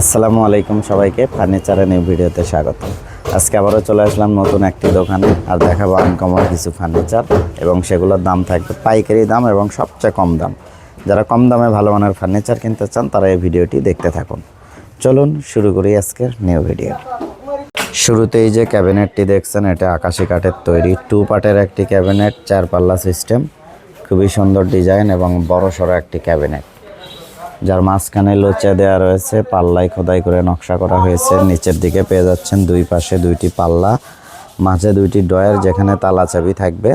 আসসালামু আলাইকুম সবাইকে ফার্নিচারের নিউ ভিডিওতে স্বাগত আজকে আবারও চলে আসলাম নতুন একটি দোকানে আর দেখাবো আনকমন কিছু ফার্নিচার এবং সেগুলোর দাম থাকবে পাইকারি দাম এবং সবচেয়ে কম দাম। যারা কম দামে ভালো মানের ফার্নিচার কিনতে চান তারা এই ভিডিওটি দেখতে থাকুন। চলুন শুরু করি আজকের নিউ ভিডিও। শুরুতেই যে ক্যাবিনেটটি দেখছেন, এটা আকাশি কাঠের তৈরি। টু পার্টের একটি ক্যাবিনেট চার পাল্লা সিস্টেম, খুবই সুন্দর ডিজাইন এবং বড় সড়ো একটি ক্যাবিনেট। যার মাঝখানে লোচা দেওয়া রয়েছে পাল্লাই খোদাই করে নকশা করা হয়েছে। নিচের দিকে পেয়ে যাচ্ছেন দুই পাশে দুইটি পাল্লা, মাঝে দুইটি ডয়ার যেখানে তালা চাবি থাকবে।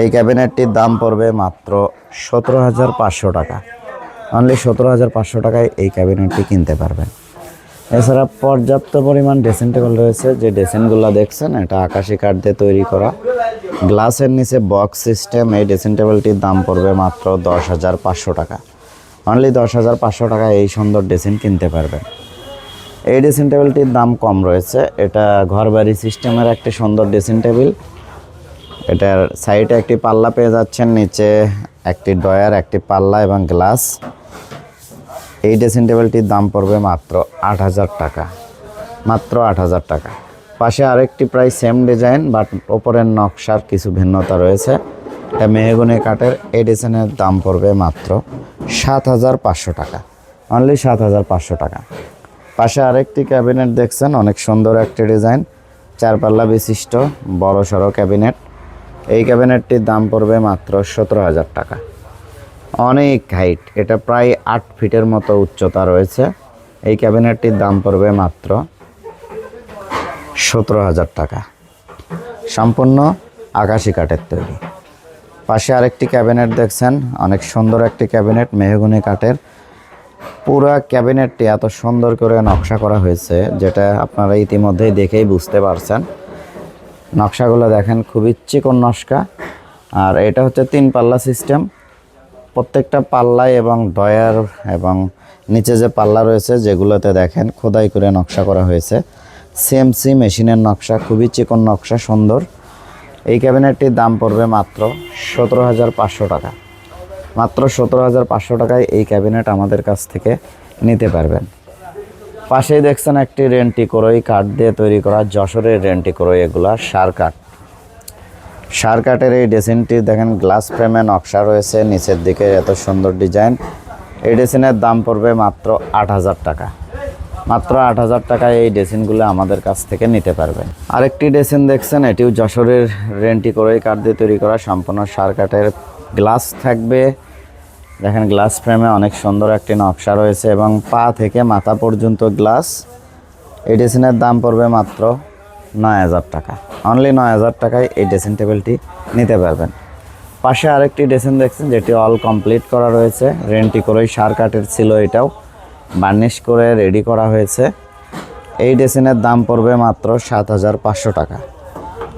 এই ক্যাবিনেটটির দাম পড়বে মাত্র সতেরো হাজার পাঁচশো টাকা। অনলি সতেরো হাজার পাঁচশো টাকায় এই ক্যাবিনেটটি কিনতে পারবেন। এছাড়া পর্যাপ্ত পরিমাণ ড্রেসিং টেবিল রয়েছে। যে ড্রেসিংগুলো দেখছেন, এটা আকাশি কাঠ দিয়ে তৈরি করা। গ্লাসের নিচে বক্স সিস্টেম, এই ড্রেসিং টেবিলটির দাম পড়বে মাত্র দশ হাজার পাঁচশো টাকা। অনলি দশ হাজার পাঁচশো টাকায় এই সুন্দর ড্রেসিং কিনতে পারবেন। এই ড্রেসিং টেবিলটির দাম কম রয়েছে। এটা ঘরবাড়ি সিস্টেমের একটি সুন্দর ড্রেসিং টেবিল। এটার সাইডে একটি পাল্লা পেয়ে যাচ্ছেন, নিচে একটি ডয়ার একটি পাল্লা এবং গ্লাস। এই ড্রেসিং টেবিলটির দাম পড়বে মাত্র আট হাজার টাকা। মাত্র আট হাজার টাকা। পাশে আরেকটি প্রায় সেম ডিজাইন, বাট ওপরের নকশার কিছু ভিন্নতা রয়েছে। মেহগুনি কাঠের এই ডিজাইনের দাম পড়বে মাত্র সাত হাজার পাঁচশো টাকা। অনলি সাত হাজার পাঁচশো টাকা। পাশে আরেকটি ক্যাবিনেট দেখছেন, অনেক সুন্দর একটি ডিজাইন চার পাল্লা বিশিষ্ট, বড় সড়ো ক্যাবিনেট এই ক্যাবিনেটটির দাম পড়বে মাত্র সতেরো হাজার টাকা। অনেক হাইট এটা প্রায় আট ফিটের মতো উচ্চতা রয়েছে। এই ক্যাবিনেটটির দাম পড়বে মাত্র সতেরো হাজার টাকা। সম্পূর্ণ আকাশি কাঠের তৈরি। পাশে আরেকটি ক্যাবিনেট দেখছেন। অনেক সুন্দর একটি ক্যাবিনেট, মেহগুনি কাঠের। পুরো ক্যাবিনেটটি এত সুন্দর করে নকশা করা হয়েছে, যেটা আপনারা ইতিমধ্যেই দেখেই বুঝতে পারছেন। নকশাগুলো দেখেন, খুবই চিকন নকশা। আর এটা হচ্ছে তিন পাল্লা সিস্টেম। প্রত্যেকটা পাল্লায় এবং ডয়ার এবং নিচে যে পাল্লা রয়েছে, যেগুলোতে দেখেন খোদাই করে নকশা করা হয়েছে। সিএমসি মেশিনের নকশা, খুবই চিকন নকশা, সুন্দর। এই ক্যাবিনেটটির দাম পড়বে মাত্র সতেরো হাজার পাঁচশো টাকা। মাত্র সতেরো হাজার পাঁচশো টাকায় এই ক্যাবিনেট আমাদের কাছ থেকে নিতে পারবেন। পাশেই দেখছেন একটি রেন্টি করই কাঠ দিয়ে তৈরি করা যশোরের রেন্টি করই এগুলা সার কাঠ। সার কাঠের এই ড্রেসিনটি দেখেন, গ্লাস ফ্রেমে নকশা রয়েছে, নিচের দিকে এত সুন্দর ডিজাইন। এই ড্রেসিনের দাম পড়বে মাত্র আট হাজার টাকা। মাত্র আট হাজার টাকায় এই ড্রেসিনগুলো আমাদের কাছ থেকে নিতে পারবেন। আরেকটি ড্রেসিন দেখছেন, এটিও যশোরের রেন্টি করেই কাঠ দিয়ে তৈরি করা, সম্পূর্ণ সার কাঠের গ্লাস থাকবে। দেখেন, গ্লাস ফ্রেমে অনেক সুন্দর একটি নকশা রয়েছে এবং পা থেকে মাথা পর্যন্ত গ্লাস। এই ড্রেসিনের দাম পড়বে মাত্র নয় হাজার টাকা। অনলি নয় হাজার টাকায় এই ড্রেসিং টেবিলটি নিতে পারবেন। পাশে আরেকটি ড্রেসিং দেখছেন, যেটি অল কমপ্লিট করা রয়েছে। রেন্টি করেই সার কাঠের ছিল এটাও। বার্নিশ করে রেডি করা হয়েছে। এই ড্রেসিনের দাম পড়বে মাত্র সাত হাজার পাঁচশো টাকা।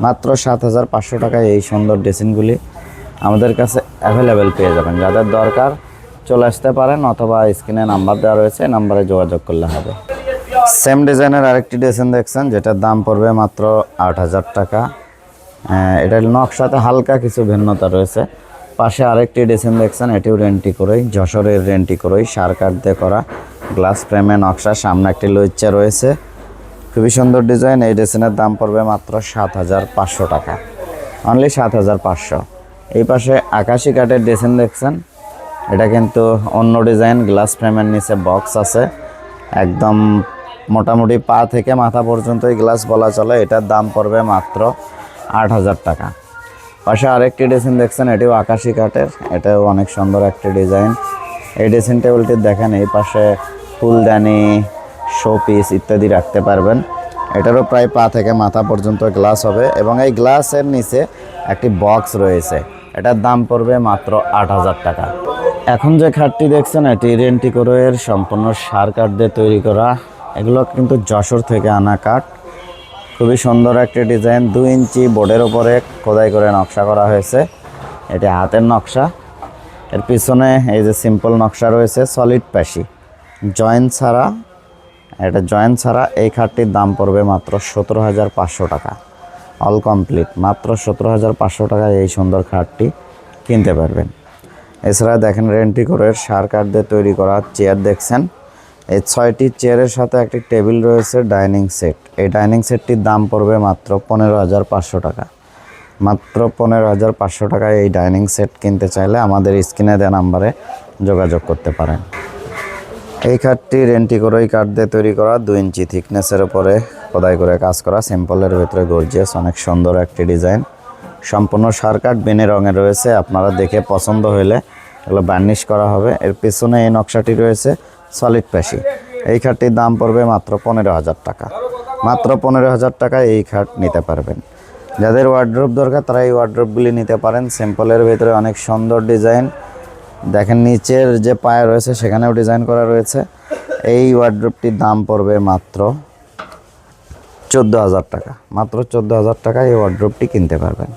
মাত্র সাত হাজার পাঁচশো টাকায় এই সুন্দর ড্রেসিংগুলি আমাদের কাছে অ্যাভেলেবেল পেয়ে যাবেন। যাদের দরকার চলে আসতে পারেন অথবা স্ক্রিনে নাম্বার দেওয়া রয়েছে নাম্বারে যোগাযোগ করলে হবে। সেম ডিজাইনের আরেকটি ড্রেসিং দেখছেন, যেটার দাম পড়বে মাত্র আট হাজার টাকা। এটার নকশাতে হালকা কিছু ভিন্নতা রয়েছে। পাশে আরেকটি ড্রেসিং দেখছেন, এটিও রেন্টি করেই, যশোরের রেন্টি করেই, সার কাঠ দিয়ে করা। গ্লাস ফ্রেমে নকশা সামনে একটি লইচা রয়েছে। খুবই সুন্দর ডিজাইন, এই ড্রেসিনের দাম পড়বে মাত্র সাত হাজার পাঁচশো টাকা। অনলি সাত হাজার পাঁচশো। এই পাশে আকাশি কাঠের ড্রেসিন দেখছেন। এটা কিন্তু অন্য ডিজাইন, গ্লাস ফ্রেমের নিচে বক্স আছে। একদম মোটামুটি পা থেকে মাথা পর্যন্ত এই গ্লাস বলা চলে। এটার দাম পড়বে মাত্র আট হাজার টাকা। পাশে আরেকটি ড্রেসিং দেখছেন, এটিও আকাশি কাঠের। এটাও অনেক সুন্দর একটি ডিজাইন। এই ড্রেসিং টেবিলটি দেখেন, এই পাশে ফুলদানি শো পিস ইত্যাদি রাখতে পারবেন। এটারও প্রায় পা থেকে মাথা পর্যন্ত গ্লাস হবে এবং এই গ্লাসের নিচে একটি বক্স রয়েছে। এটার দাম পড়বে মাত্র আট হাজার টাকা। এখন যে খাটটি দেখছেন, এটি রেন্টি এর সম্পূর্ণ সার কাঠ দিয়ে তৈরি করা। এগুলো কিন্তু যশোর থেকে আনা কাঠ। খুবই সুন্দর একটি ডিজাইন। দুই ইঞ্চি বোর্ডের ওপরে খোদাই করে নকশা করা হয়েছে। এটি হাতের নকশা। এর পিছনে এই যে সিম্পল নকশা রয়েছে সলিড প্যাশি জয়েন্ট ছাড়া, এটা জয়েন্ট ছাড়া এই খাটটির দাম পড়বে মাত্র সতেরো হাজার পাঁচশো টাকা। অল কমপ্লিট মাত্র সতেরো হাজার পাঁচশো টাকায় এই সুন্দর খাটটি কিনতে পারবেন। এছাড়া দেখেন রেন্টি করে সার কাঠ দিয়ে তৈরি করা চেয়ার দেখছেন। এই ছয়টি চেয়ারের সাথে একটি টেবিল রয়েছে, ডাইনিং সেট। এই ডাইনিং সেটটির দাম পড়বে মাত্র পনেরো হাজার পাঁচশো টাকা। মাত্র পনেরো হাজার পাঁচশো টাকায় এই ডাইনিং সেট কিনতে চাইলে আমাদের স্ক্রিনে দেওয়া নাম্বারে যোগাযোগ করতে পারেন। এই খাটটি রেন্টি করেই কাঠ দিয়ে তৈরি করা দুই ইঞ্চি থিকনেসের উপরে খোদাই করে কাজ করা। সিম্পলের ভেতরে গর্জিয়াস অনেক সুন্দর একটি ডিজাইন সম্পূর্ণ সার কাঠ বেনে রঙে রয়েছে। আপনারা দেখে পছন্দ হলে এগুলো বার্নিশ করা হবে। এর পিছনে এই নকশাটি রয়েছে সলিড প্যাশি এই খাটটির দাম পড়বে মাত্র পনেরো হাজার টাকা। মাত্র পনেরো হাজার টাকায় এই খাট নিতে পারবেন। যাদের ওয়ার্ড্রোপ দরকার, তারা এই ওয়ার্ড্রোপগুলি নিতে পারেন। সিম্পলের ভেতরে অনেক সুন্দর ডিজাইন দেখেন নিচের যে পায়ে রয়েছে, সেখানেও ডিজাইন করা রয়েছে। এই ওয়ার্ড্রোপটির দাম পড়বে মাত্র চোদ্দ হাজার টাকা। মাত্র চোদ্দ হাজার টাকায় এই ওয়ার্ড্রোপটি কিনতে পারবেন।